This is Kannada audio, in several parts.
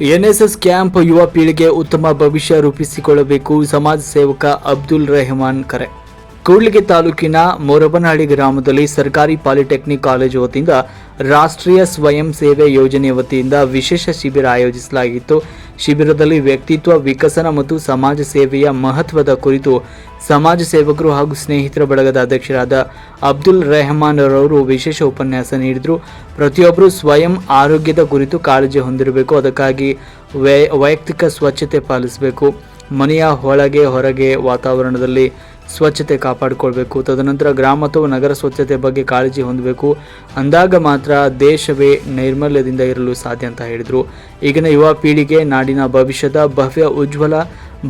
ಎನ್ಎಸ್ಎಸ್ ಕ್ಯಾಂಪ್ ಯುವ ಪೀಳಿಗೆ ಉತ್ತಮ ಭವಿಷ್ಯ ರೂಪಿಸಿಕೊಳ್ಳಬೇಕು. ಸಮಾಜ ಸೇವಕ ಅಬ್ದುಲ್ ರೆಹಮಾನ್ ಕರೆ. ಕೂಡ್ಲಿಗಿ ತಾಲೂಕಿನ ಮೊರಬನಹಳ್ಳಿ ಗ್ರಾಮದಲ್ಲಿ ಸರ್ಕಾರಿ ಪಾಲಿಟೆಕ್ನಿಕ್ ಕಾಲೇಜು ವತಿಯಿಂದ ರಾಷ್ಟ್ರೀಯ ಸ್ವಯಂ ಸೇವೆ ಯೋಜನೆ ವತಿಯಿಂದ ವಿಶೇಷ ಶಿಬಿರ ಆಯೋಜಿಸಲಾಗಿತ್ತು. ಶಿಬಿರದಲ್ಲಿ ವ್ಯಕ್ತಿತ್ವ, ವಿಕಸನ ಮತ್ತು ಸಮಾಜ ಸೇವೆಯ ಮಹತ್ವದ ಕುರಿತು ಸಮಾಜ ಸೇವಕರು ಹಾಗೂ ಸ್ನೇಹಿತರ ಬಳಗದ ಅಧ್ಯಕ್ಷರಾದ ಅಬ್ದುಲ್ ರೆಹಮಾನ್ ರವರು ವಿಶೇಷ ಉಪನ್ಯಾಸ ನೀಡಿದರು. ಪ್ರತಿಯೊಬ್ಬರು ಸ್ವಯಂ ಆರೋಗ್ಯದ ಕುರಿತು ಕಾಳಜಿ ಹೊಂದಿರಬೇಕು. ಅದಕ್ಕಾಗಿ ವೈಯಕ್ತಿಕ ಸ್ವಚ್ಛತೆ ಪಾಲಿಸಬೇಕು. ಮನೆಯ ಒಳಗೆ, ಹೊರಗೆ ವಾತಾವರಣದಲ್ಲಿ ಸ್ವಚ್ಛತೆ ಕಾಪಾಡಿಕೊಳ್ಬೇಕು, ತದನಂತರ ಗ್ರಾಮ ಅಥವಾ ನಗರ ಸ್ವಚ್ಛತೆ ಬಗ್ಗೆ ಕಾಳಜಿ ಹೊಂದಬೇಕು. ಅಂದಾಗ ಮಾತ್ರ ದೇಶವೇ ನೈರ್ಮಲ್ಯದಿಂದ ಇರಲು ಸಾಧ್ಯ ಅಂತ ಹೇಳಿದರು. ಈಗಿನ ಯುವ ಪೀಳಿಗೆ ನಾಡಿನ ಭವಿಷ್ಯದ ಭವ್ಯ, ಉಜ್ವಲ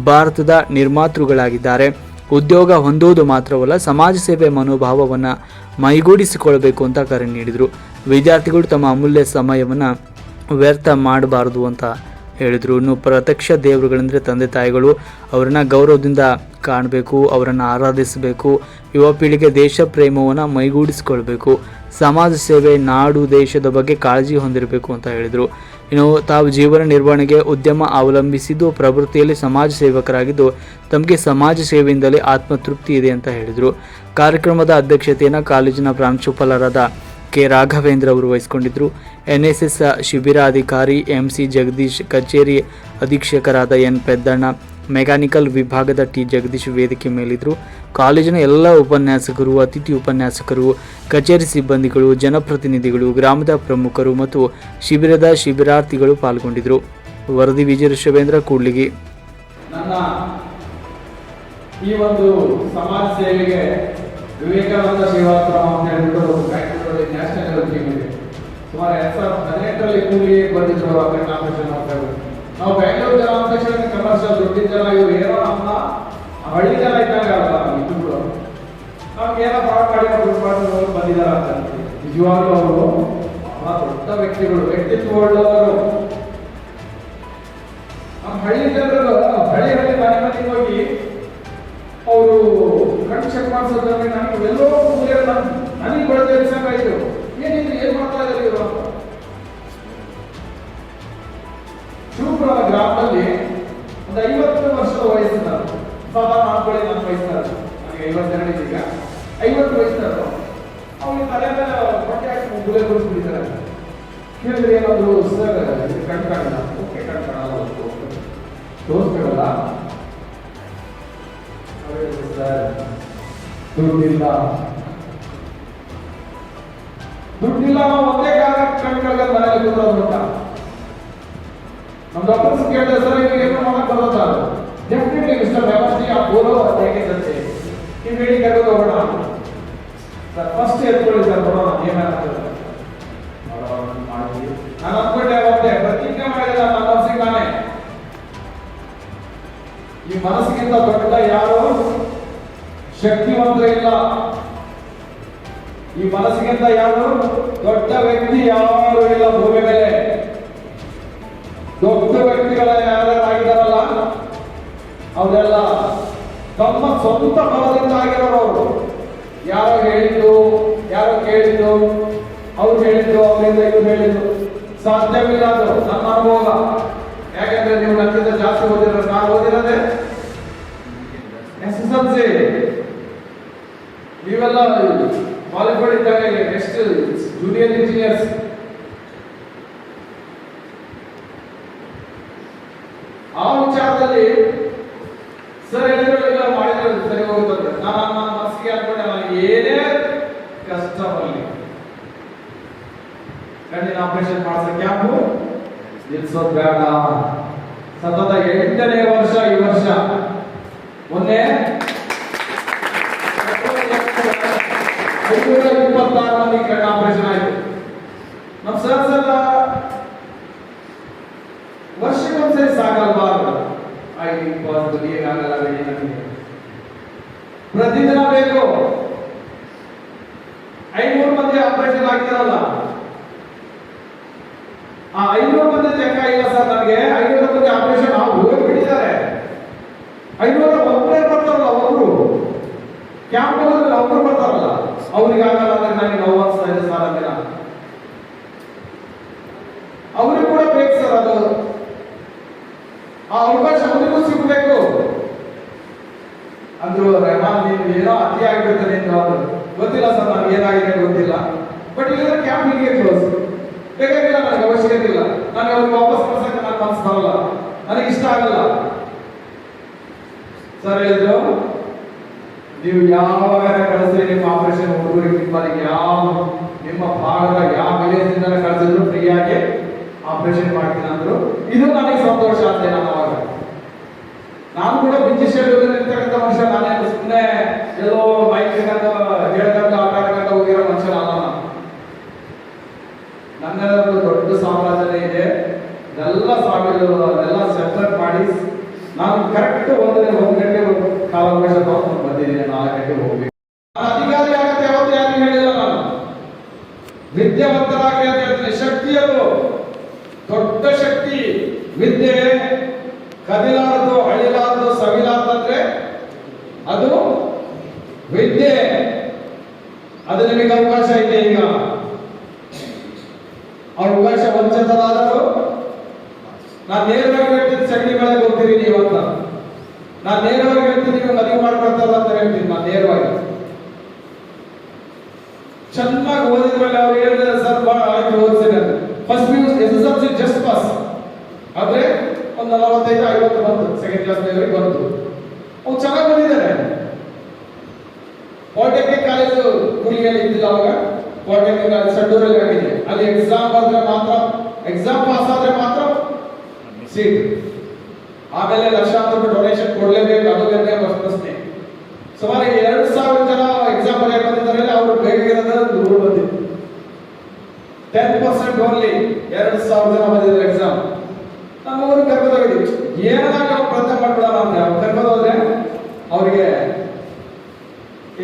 ಭಾರತದ ನಿರ್ಮಾತೃಗಳಾಗಿದ್ದಾರೆ. ಉದ್ಯೋಗ ಹೊಂದುವುದು ಮಾತ್ರವಲ್ಲ, ಸಮಾಜ ಸೇವೆ ಮನೋಭಾವವನ್ನು ಮೈಗೂಡಿಸಿಕೊಳ್ಳಬೇಕು ಅಂತ ಕರೆ ನೀಡಿದರು. ವಿದ್ಯಾರ್ಥಿಗಳು ತಮ್ಮ ಅಮೂಲ್ಯ ಸಮಯವನ್ನು ವ್ಯರ್ಥ ಮಾಡಬಾರದು ಅಂತ ಹೇಳಿದರು. ಇನ್ನು ಪ್ರತ್ಯಕ್ಷ ದೇವರುಗಳೆಂದರೆ ತಂದೆ ತಾಯಿಗಳು, ಅವರನ್ನು ಗೌರವದಿಂದ ಕಾಣಬೇಕು, ಅವರನ್ನು ಆರಾಧಿಸಬೇಕು, ಯುವ ಪೀಳಿಗೆ ದೇಶ ಪ್ರೇಮವನ್ನು ಮೈಗೂಡಿಸಿಕೊಳ್ಬೇಕು. ಸಮಾಜ ಸೇವೆ, ನಾಡು, ದೇಶದ ಬಗ್ಗೆ ಕಾಳಜಿ ಹೊಂದಿರಬೇಕು ಅಂತ ಹೇಳಿದರು. ಇನ್ನು ತಾವು ಜೀವನ ನಿರ್ವಹಣೆಗೆ ಉದ್ಯಮ ಅವಲಂಬಿಸಿದ್ದು, ಪ್ರವೃತ್ತಿಯಲ್ಲಿ ಸಮಾಜ ಸೇವಕರಾಗಿದ್ದು, ತಮಗೆ ಸಮಾಜ ಸೇವೆಯಿಂದಲೇ ಆತ್ಮತೃಪ್ತಿ ಇದೆ ಅಂತ ಹೇಳಿದರು. ಕಾರ್ಯಕ್ರಮದ ಅಧ್ಯಕ್ಷತೆಯನ್ನು ಕಾಲೇಜಿನ ಪ್ರಾಂಶುಪಾಲರಾದ ಕೆ ರಾಘವೇಂದ್ರ ಅವರು ವಹಿಸಿಕೊಂಡಿದ್ದರು. ಎನ್ಎಸ್ಎಸ್ ಶಿಬಿರಾಧಿಕಾರಿ ಎಂ ಸಿ ಜಗದೀಶ್, ಕಚೇರಿ ಅಧೀಕ್ಷಕರಾದ ಎನ್. ಪೆದ್ದಣ್ಣ, ಮೆಕ್ಯಾನಿಕಲ್ ವಿಭಾಗದ ಟಿ. ಜಗದೀಶ್ ವೇದಿಕೆ ಮೇಲಿದ್ದರು. ಕಾಲೇಜಿನ ಎಲ್ಲ ಉಪನ್ಯಾಸಕರು, ಅತಿಥಿ ಉಪನ್ಯಾಸಕರು, ಕಚೇರಿ ಸಿಬ್ಬಂದಿಗಳು, ಜನಪ್ರತಿನಿಧಿಗಳು, ಗ್ರಾಮದ ಪ್ರಮುಖರು ಮತ್ತು ಶಿಬಿರದ ಶಿಬಿರಾರ್ಥಿಗಳು ಪಾಲ್ಗೊಂಡಿದ್ದರು. ವರದಿ ವಿಜಯ ಋಷಭೇಂದ್ರ ಕೂಡ್ಲಿಗಿ. ನನ್ನ ಈ ಒಂದು ಸಮಾಜ ಸೇವೆಗೆ ವಿವೇಕಾನಂದ ಅಂತ ಹೇಳ್ಬಿಟ್ಟು ನ್ಯಾಷನಲ್ ಲೆವೆಲ್ ಟೀಮ್ ಇದೆ. ಸುಮಾರು ಎರಡ್ ಸಾವಿರದ ಹದಿನೆಂಟರಲ್ಲಿ ಕೂಲಿ ಬಂದಿದ್ರು ಕಣ್ಣ ಆಪರೇಷನ್ ಮಾಡ್ತಾರೆ ನಾವು ಬೆಂಗಳೂರು ಜನ ತಕ್ಷಣ ಕಮರ್ಷಿಯಲ್ ದುಡ್ಡಿನ ಜನ ಇವ್ರು ಏನೋ ನಮ್ಮ ಹಳ್ಳಿ ಜನ ಇದ್ದಾಗ ಅಲ್ಲ ಇಬ್ಬರು ನಮ್ಗೆ ಏನೋ ಫ್ರಾಡ್ ಮಾಡಿ ದುಡ್ಡು ಮಾಡಿ ಬಂದಿದ್ದಾರೆ ಅಂತ. ನಿಜವಾಗ್ಲೂ ಅವರು ಬಹಳ ದೊಡ್ಡ ವ್ಯಕ್ತಿಗಳು, ವ್ಯಕ್ತಿತ್ವ ಉಳ್ಳವರು ನಮ್ಮ ಹಳ್ಳಿ ಜನರು ಹಳ್ಳಿ ಹಳ್ಳಿ ಮನೆ ಮನೆಗೆ ಹೋಗಿ ಅವರು ಕಣ್ ಚೆಕ್ ಮಾಡಿಸೋದ್ರಲ್ಲಿ ನನಗೆ ಎಲ್ಲೋ ಮೂಲೆ ನನಗೆ ಬೆಳೆದ ಎಲ್ಸಂಗಾಯ್ತು ಏನಿದ್ರು ಏನ್ ಮಾಡ್ತಾ ಇದ್ದಾರೆ ಇವರು ಶಿವಪುರ ಗ್ರಾಮದಲ್ಲಿ ಒಂದು ಐವತ್ತು ವರ್ಷದ ವಯಸ್ಸಿನ ಬಾಬಾ ಮಾಡ್ಕೊಳ್ಳಿ ನನ್ನ ವಯಸ್ಸಿನ ನನಗೆ ಐವತ್ತೆರಡು ಈಗ ಐವತ್ತು ವಯಸ್ಸಿನವರು, ಅವ್ರಿಗೆ ತಲೆ ಮೇಲೆ ಹೊಟ್ಟೆ ಹಾಕಿ ಮುಗುಲೆ ಕೊಡಿಸ್ಬಿಟ್ಟಿದ್ದಾರೆ ಕೇಳಿದ್ರೆ ಏನಾದ್ರು ಸರ್, ಇದು ಕಣ್ ಕಾಣಿಲ್ಲ. ಓಕೆ, ಕಣ್ ಕಾಣಲ್ಲ ತೋರಿಸ್ಬೇಕಲ್ಲ ಸರ್, ದುಡ್ಡಿಲ್ಲ. ದುಡ್ಡಿಲ್ಲ ನಾವು ಒಂದೇ ಕಾರಣಕ್ಕೆ ಕಣ್ ಕಳ್ಕೊಂಡು ಅಂತ. ನಮ್ಮ ಡಾಕ್ಟರ್ಸ್ ಕೇಳಿದೆ ಸರ್ ಈಗ ಏನು ಮಾಡಕ್ ಬರೋದ ಡೆಫಿನೆಟ್ಲಿ ಮಿಸ್ಟರ್ ವ್ಯವಸ್ಥೆ ಆ ಬೋಲೋ ಹೇಗೆ ಸತ್ತೆ ನೀವು ಹೇಳಿ ಕರೆದು ಹೋಗೋಣ ಸರ್ ಫಸ್ಟ್ ಎತ್ಕೊಳ್ಳಿ ಸರ್ ನೋಡೋಣ ಏನಾಗ್ತದೆ ನಾನು ಅಂದ್ಕೊಂಡೆ ಪ್ರತಿಜ್ಞೆ ಮಾಡಿದ ನನ್ನ ಮನಸ್ಸಿಗೆ ನಾನೇ ಈ ಮನಸ್ಸಿಗಿಂತ ದೊಡ್ಡ ಯಾರು ಶಕ್ತಿವಂತ ಇಲ್ಲ ಈ ಮನಸ್ಸಿಗಿಂತ ಯಾರು ದೊಡ್ಡ ವ್ಯಕ್ತಿ ಯಾರು ಇಲ್ಲ ಭೂಮಿ ಮೇಲೆ? ದೊಡ್ಡ ವ್ಯಕ್ತಿಗಳ ಯಾರ್ಯಾರಾಗಿದ್ದಾರಲ್ಲ ಅವರೆಲ್ಲ ತಮ್ಮ ಸ್ವಂತ ಬಲದಿಂದ ಆಗಿರೋರು ಯಾರೋ ಹೇಳಿದ್ದು, ಯಾರೋ ಕೇಳಿದ್ದು, ಅವ್ರು ಹೇಳಿದ್ದು, ಅವರಿಂದ ಇವ್ರು ಹೇಳಿದ್ದು. ಸಾಧ್ಯವಿಲ್ಲ ಅದು, ನನ್ನ ಅನುಭವ. ಯಾಕಂದ್ರೆ ನೀವು ನನ್ನಿಂದ ಜಾಸ್ತಿ ಓದಿರೋ ನಾನು ಓದಿರೋದೇ? ಎಸ್ ಎಸ್ ಎಲ್ ಸಿ ನೀವೆಲ್ಲ ಕ್ವಾಲಿಫೈಡ್ ಇದ್ದಾಗ ನೆಕ್ಸ್ಟ್ ಜೂನಿಯರ್ ಇಂಜಿನಿಯರ್ಸ್ ಆ ವಿಚಾರದಲ್ಲಿ ಸರ್ ಹೇಳಿದ್ರು ಇಲ್ಲ ಮಾಡಿದ್ರೆ, ಸರಿ ಹೋಗುತ್ತದೆ ನಾನು ನನ್ನ ಮನಸ್ಸಿಗೆ ಅನ್ಕೊಂಡೆ ಏನೇ ಕಷ್ಟ ಬರಲಿ ಕಣ್ಣಿನ ಆಪರೇಷನ್ ಮಾಡಿಸೋ ಕ್ಯಾಂಪು ನಿಲ್ಸೋದು ಬೇಡ. ಸತತ ಎಂಟನೇ ವರ್ಷ ಈ ವರ್ಷ. ಮೊನ್ನೆ ಐನೂರ ಮಂದಿ ಕಣ್ಣ ಆಪರೇಷನ್ ಆಯಿತು. ನಮ್ಮ ಸರ್ ಸರ್ ವರ್ಷಕ್ಕೊಂದ್ಸರಿ ಸಾಕಲ್ವಾ ಆಯ್ತು ಇಪ್ಪತ್ತು ಏನಾಗಲ್ಲ ನನಗೆ ಪ್ರತಿದಿನ ಬೇಕು. ಐನೂರು ಮಂದಿ ಆಪರೇಷನ್ ಆಗ್ತಾರಲ್ಲ. ಆ ಐನೂರು ಮಂದಿ ಲೆಕ್ಕ ಇಲ್ಲ ಸರ್ ನನಗೆ ಐನೂರು ಮಂದಿ ಆಪರೇಷನ್ ಹೋಗಿ ಬಿಟ್ಟಿದ್ದಾರೆ. ಐನೂರ ಒಬ್ಬರೇ ಬರ್ತಾರಲ್ಲ ಒಬ್ರು ಕ್ಯಾಂಪ್ ಅವ್ರಿಗೆ ಆಗಲ್ಲ ಅಂದ್ರೆ ನನಗೆ ನೋವು ಅನ್ಸ್ತಾ ಅಂದಿನ ಅವ್ರಿಗೆ ಕೂಡ ಬೇಕು ಸರ್ ಅದು. ಅವಕಾಶ ಅವರಿಗೂ ಸಿಗಬೇಕು. ಅಂದ್ರು ರೆಹಮಾನ್ ನೀನು ಏನೋ ಅತಿ ಆಗಿಬಿಡ್ತಾನೆ ಅಂತ ಅವರು. ಗೊತ್ತಿಲ್ಲ ಸರ್ ನನಗೆ ಏನಾಗಿದೆ ಗೊತ್ತಿಲ್ಲ. ಬಟ್ ಇಲ್ಲಿಂದ ಕ್ಯಾಂಪ್ ಹೀಗೆ ಕ್ಲೋಸ್ ಬೇಕಾಗಿಲ್ಲ ನನಗೆ ಅವಶ್ಯಕತೆ ಇಲ್ಲ. ನನಗೆ ಅವ್ರಿಗೆ ವಾಪಸ್ ಕಳ್ಸಕ್ಕೆ ನನ್ನ ಮನಸ್ಸು ಬರಲ್ಲ. ನನಗೆ ಇಷ್ಟ ಆಗಲ್ಲ. ಸರ್ ಹೇಳಿದ್ರು? ನೀವು ಯಾವಾಗ ಕಳಿಸ್ರಿ ನಿಮ್ಮ ಆಪರೇಷನ್ ಹುಡುಗರಿಗೆ, ನಿಮ್ಮಲ್ಲಿ ಯಾವ ನಿಮ್ಮ ಭಾಗದ ಯಾವ ವಿಲೇಜಿಂದ ಕಳಿಸಿದ್ರು ಫ್ರೀಯಾಗಿ ಆಪರೇಷನ್ ಮಾಡ್ತೀನಿ ಅಂದ್ರು. ಇದು ನನಗೆ ಸಂತೋಷ ಅಂತ ನಾನು ಅವಾಗ. ನಾನು ಕೂಡ ಬಿಜಿ ಶೆಡ್ಯೂಲ್ ಮನುಷ್ಯ ನಾನೇನು ಸುಮ್ಮನೆ ಎಲ್ಲೋ ಮೈಕ್ ಹೇಳ್ಕೊಂಡು ಹೇಳ್ಕೊಂಡು ಆಟ ಆಡ್ಕೊಂಡು ಹೋಗಿರೋ ಮನುಷ್ಯ ನಾನು. ನನ್ನದೊಂದು ದೊಡ್ಡ ಸಾಮ್ರಾಜ್ಯನೇ ಇದೆ. ಎಲ್ಲ ಸಾವಿರ ಎಲ್ಲ ಸೆಪರೇಟ್ ಮಾಡಿ. ನಾನು ಕರೆಕ್ಟ್ ಒಂದು ಒಂದು ಗಂಟೆ ಕಾಲಾವಕಾಶ ತಗೊಂಡು ಬಂದಿದ್ದೀನಿ ನಾಲ್ಕಕ್ಕೆ ಹೋಗ್ಬೇಕು. ಅಧಿಕಾರಿ ಆಗತ್ತೆ ಯಾವತ್ತು ಯಾರು ಹೇಳಿಲ್ಲ ನಾನು. ವಿದ್ಯಾವಂತರಾಗಿ ಅಂತ ಹೇಳ್ತೀನಿ. ಶಕ್ತಿ ದೊಡ್ಡ ಶಕ್ತಿ. ವಿದ್ಯೆ ಕದಿಲಾರದು, ಅಳಿಲಾರದು ಸವಿಲಾರದಂದ್ರೆ ಅದು ವಿದ್ಯೆ. ಅದು ನಿಮಗೆ ಅವಕಾಶ ಇದೆ ಈಗ. ಅವಕಾಶ ವಂಚಿತರಾದರು ನಾನು ನೇರವಾಗಿ ಹೇಳ್ತೀನಿ ಸಗಣಿ ಮೇಲೆ ಹೋಗ್ತೀರಿ ನೀವು ಅಂತ ನಾನು ನೇರವಾಗಿ ಹೇಳ್ತೀನಿ ನೀವು ಮದುವೆ ಮಾಡ್ಕೊಳ್ತಾರ ಅಂತ ಹೇಳ್ತೀನಿ ನಾನು ನೇರವಾಗಿ ಚೆನ್ನಾಗಿ ಓದಿದ ಮೇಲೆ ಅವ್ರು ಹೇಳಿದ್ರೆ ಸರ್ ಭಾಳ ಆಯ್ತು ಓದಿಸಿದೆ first P U S S L C just pass ಆದ್ರೆ ಒಂದು ನಲವತ್ತೈದು ಐವತ್ತು ಬಂತು ಸೆಕೆಂಡ್ ಕ್ಲಾಸ್ ಲೆವೆಲ್ಗೆ ಬಂತು ಅವ್ರು ಚೆನ್ನಾಗಿ ಬಂದಿದ್ದಾರೆ ಪಾಲಿಟೆಕ್ನಿಕ್ ಕಾಲೇಜು ಕುರಿಯಲ್ಲಿ ಇದ್ದಿಲ್ಲ ಅವಾಗ ಪಾಲಿಟೆಕ್ನಿಕ್ ಕಾಲೇಜ್ ಸಡ್ಡೂರಲ್ಲಿ ಆಗಿದೆ ಅಲ್ಲಿ ಎಕ್ಸಾಮ್ ಬಂದ್ರೆ ಮಾತ್ರ ಎಕ್ಸಾಮ್ ಪಾಸ್ ಆದ್ರೆ ಮಾತ್ರ ಸೀಟ್ ಆಮೇಲೆ ಲಕ್ಷಾಂತರ ರೂಪಾಯಿ ಡೊನೇಷನ್ ಕೊಡಲೇಬೇಕು ಅದು ಬೇರೆ ಪ್ರಶ್ನೆ ಸುಮಾರು ಎರಡು ಸಾವಿರ ಜನ ಎಕ್ಸಾಮ್ ಬರೆಯಕ್ಕೆ ಬಂದಿದ್ದಾರೆ ಅವರು ಬೇಕಾಗಿರೋದು ದೂರು ಬಂದಿತ್ತು ಟೆನ್ ಪರ್ಸೆಂಟ್ ಓನ್ಲಿ ಎರಡು ಸಾವಿರ ಜನ ಬಂದಿದ್ದಾರೆ ಎಕ್ಸಾಮ್ ನಮ್ಮ ಊರು ಕರ್ಕೊಂಡೋಗಿದ್ವಿ ಏನಾಗ ಪ್ರಯತ್ನ ಮಾಡ್ಬಿಡೋಣ ಅಂತ ಕರ್ಕೊಂಡು ಹೋದ್ರೆ ಅವರಿಗೆ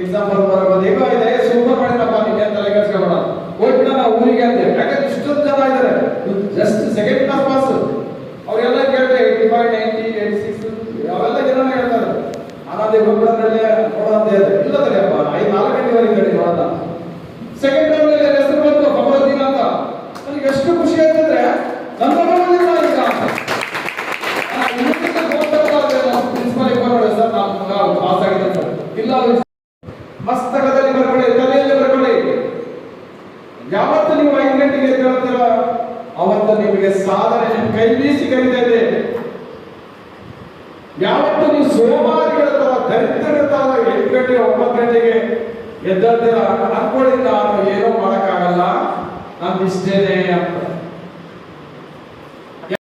ಎಕ್ಸಾಮ್ ಬರ್ಬಾರ ಈಗ ಇದೆ ಸೂಪರ್ ಮಾಡಿದಪ್ಪ ನಿಮಗೆ ತಲೆ ಕೆಡ್ಸ್ಕೊಬೇಡ ಒಟ್ಟು ನಾವು ಊರಿಗೆ ಅಂತ ಯಾಕಂದ್ರೆ ಇಷ್ಟೊಂದು ಜನ ಇದ್ದಾರೆ ಜಸ್ಟ್ ಸೆಕೆಂಡ್ ಕ್ಲಾಸ್ ಪಾಸ್ ಅವರೆಲ್ಲ ಕೇಳಿದ್ರೆ eighty five ninety eighty six ಅವೆಲ್ಲ ಜನ ಹೇಳ್ತಾರೆ ಅನಾದಿ ಗೊಬ್ಬರದಲ್ಲೇ ನೋಡೋ ಅಂತ ಹೇಳಿದೆ ಇಲ್ಲ ತಲೆಯಪ್ಪ ಐದು ನಾಲ್ಕು ಗಂಟೆವರೆಗೆ ಹೇಳಿ ನೋಡೋಣ ಸೆಕೆಂಡ್ ಟೈಮ್ ಹೆಸರು ಬಂತು ಫಬರುದ್ದೀನ್ ಅಂತ ನನಗೆ ಎಷ್ಟು ಖುಷಿ ಆಯ್ತಂದ್ರೆ ನನ್ನ ಮಗನಿಗೆ ನಾನು ಈಗ ಪ್ರಿನ್ಸಿಪಲ್ ಫೋನ್ ಮಾಡಿ ಸರ್ ನಮ್ಮ ಮಗ ಪಾಸ್ ಆಗಿದೆ ಅಂತ ಇಲ್ಲ ಅವ್ರು ಮಸ್ತಕದಲ್ಲಿ ಬರ್ಕೊಳ್ಳಿ ತಲೆಯಲ್ಲಿ ಬರ್ಕೊಳ್ಳಿ ಯಾವತ್ತು ನೀವು ಐದು ಗಂಟೆಗೆ ಎದ್ದು ಹೇಳ್ತೀರ ಅವತ್ತು ನಿಮಗೆ ಸಾಧನೆ ನಿಮ್ಮ ಕೈ ಬೀಸಿ ಕರೀತಾ ಇದೆ ಯಾವತ್ತು ನೀವು ಸೋಮಾರಿಗಳ ತರ ದರಿದ್ರ ತರ ಎಂಟು ಗಂಟೆ, ಒಂಬತ್ತು ಗಂಟೆಗೆ ಎದ್ದಿರ ಅನ್ಕೊಳ್ಳಿ, ನಾನು ಏನೋ ಮಾಡೋಕ್ಕಾಗಲ್ಲ. ನಾನು ಇಷ್ಟೇನೆ